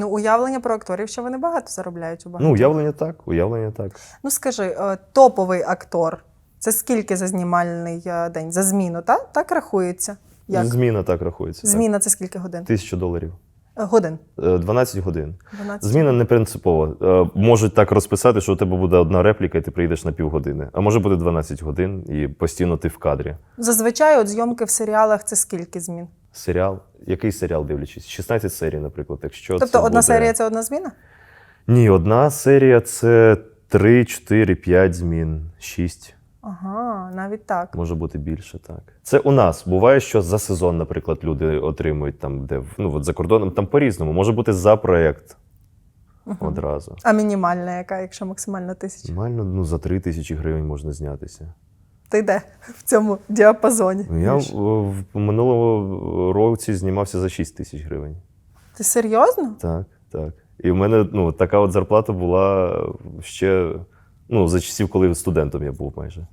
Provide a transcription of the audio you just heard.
Ну, уявлення про акторів, що вони багато заробляють у багато. Ну, уявлення так, уявлення так. Ну скажи, е, топовий актор. Це скільки за знімальний е, день? За зміну, так? Так рахується? Як? Зміна так рахується. так. Зміна це скільки годин? Тисячу доларів. Е, Годин. Е, 12 годин. 12. Зміна не принципова. Можуть так розписати, що у тебе буде одна репліка, і ти прийдеш на півгодини. А може бути 12 годин, і постійно ти в кадрі. Зазвичай от зйомки в серіалах це скільки змін? Серіал. Який серіал дивлячись? 16 серій, наприклад. Якщо Тобто це одна буде... серія це одна зміна? Ні, одна серія це 3, 4, 5 змін, 6. Ага, навіть так. Може бути більше, так. Це у нас. Буває, що за сезон, наприклад, люди отримують там, де ну, от за кордоном, там по-різному. Може бути за проєкт Мгм. одразу. А мінімальна яка, якщо максимально тисяча? Нормально, ну за 3 тисячі гривень можна знятися. Ти де в цьому діапазоні? Ну, Я в, в минулому році знімався за 6 тисяч гривень. Ти серйозно? Так, так. І в мене ну, така от зарплата була ще ну, за часів, коли студентом я був майже.